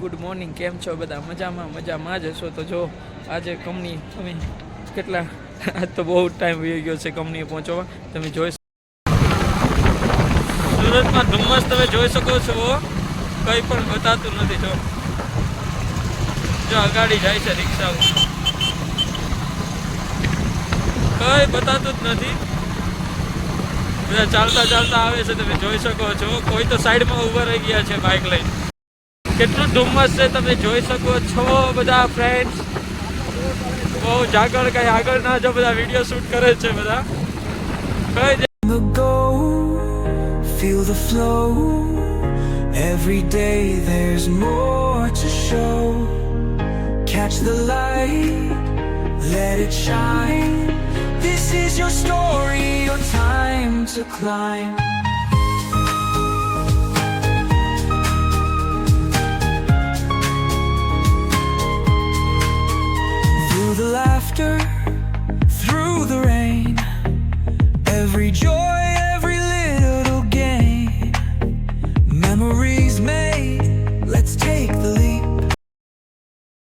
Morning કેમ છો બધા? મજામાં મજામાં જ હશો તો જો, આજે કંપની તમે કેટલા આજ તો બહુ ટાઈમ વહી ગયો છે કંપનીએ પહોંચવા. તમે જોઈ સુરતમાં ધુમ્મસ તમે જોઈ શકો છો કંઈ પણ બતાતું નથી, જો. જો અગાડી જાય છે રિક્ષાઓ. કંઈ બતાતું જ નથી. બધા ચાલતા ચાલતા આવે છે, તમે જોઈ શકો છો. કોઈ તો સાઈડમાં ઊભા રહી ગયા છે બાઇક લઈને. કેટલું ધુમ્મસ છે તમે જોઈ શકો છો બધા ફ્રેન્ડ્સ બહુ જાગળ કઈ આગળ ના જો બધા વીડિયો શૂટ કરે છે બધા feel the flow. Every day there's more to show. Catch the light, let it shine. This is your story, your time to climb.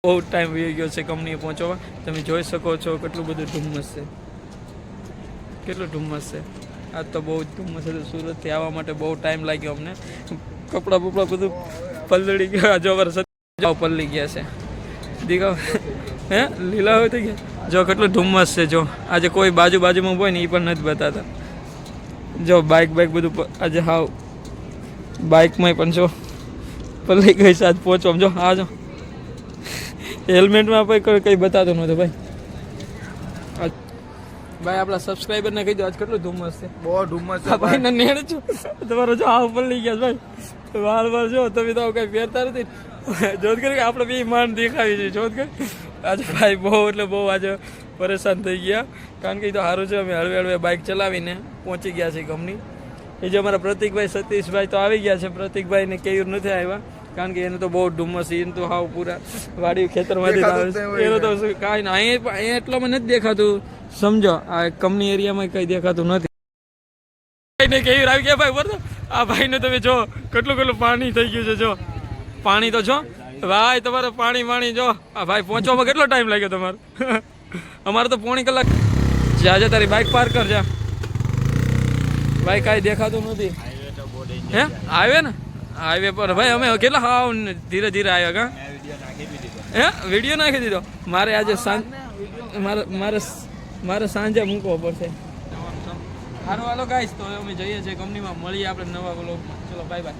બહુ ટાઈમ વહી ગયો છે કંપનીએ પહોંચવા. તમે જોઈ શકો છો કેટલું બધું ધુમ્મસ છે. કેટલું ધુમ્મસ છે. આજ તો બહુ જ ધુમ્મસ છે સુરતથી આવવા માટે બહુ ટાઈમ લાગ્યો અમને. કપડાં બપડા બધું પલળી ગયા. જો વરસાદ પલળી ગયા છે. દીકરા, હે? લીલા હોય થઈ ગયા જો કેટલું ધુમ્મસ છે, જો. આજે કોઈ બાજુ બાજુમાં હોય ને એ પણ નથી બતાતા જો બાઇક બાઇક બધું આજે હાવ બાઇકમાં પણ જો પલળી ગઈ છે. પહોંચો જો, આ જો. હેલ્મેટમાં પણ કંઈ બતાતો નહોતો ભાઈ. આજ- ભાઈ આપણા સબસ્ક્રાઈબરને કહી દો આજ કેટલું ધુમ્મસ છે. બહુ ધુમ્મસ છે ભાઈ. ને નેડ છો. તમારો જો આ ઉપર લઈ ગયા ભાઈ. વાર વાર જો તમે તો કઈ પહેરતા નથી. જોત કરી આપણે બી માન દેખાવી છે જોત કરી. આજે ભાઈ બહુ એટલે બહુ આજે પરેશાન થઈ ગયા. કારણ કે એ તો સારું છે અમે હળવે હળવે બાઇક ચલાવીને પહોંચી ગયા છે કંપની એ જે અમારા પ્રતિકભાઈ સતીશભાઈ તો આવી ગયા છે પ્રતિકભાઈને કેયુર નથી આવ્યા. કારણ કે એને તો બહુ ધુમ્મસ છે એને તો હાવ પૂરા વાડી ખેતરમાંથી આવે છે. એનો તો કાંઈ ના અહીંયા અહીંયા એટલામાં નથી દેખાતું. સમજો આ કંપની એરિયામાં કંઈ દેખાતું નથી. ભાઈને કેવી આવી ગયા ભાઈ બરાબર આ ભાઈને તમે જો કેટલું કેટલું પાણી થઈ ગયું છે જો. પાણી તો જો. ભાઈ તમારે પાણી પાણી જો. આ ભાઈ પહોંચવામાં કેટલો ટાઈમ લાગ્યો તમારે? અમારે તો પોણી કલાક. જા જા તારી બાઇક પાર્ક કર જા. ભાઈ કાંઈ દેખાતું નથી. હે? આવે ને? હાઈવે પર. ભાઈ અમે કેટલા હાવ ધીરે ધીરે આવ્યા કા? હે? વીડિયો નાખી દીધો? મારે આજે સાંજ મારે મારે મારે સાંજે મૂકવો પડશે. સારું હાલો ગાઈશ તો અમે જઈએ છીએ કંપનીમાં મળીએ આપણે નવા બ્લોગમાં ચલો બાય બાય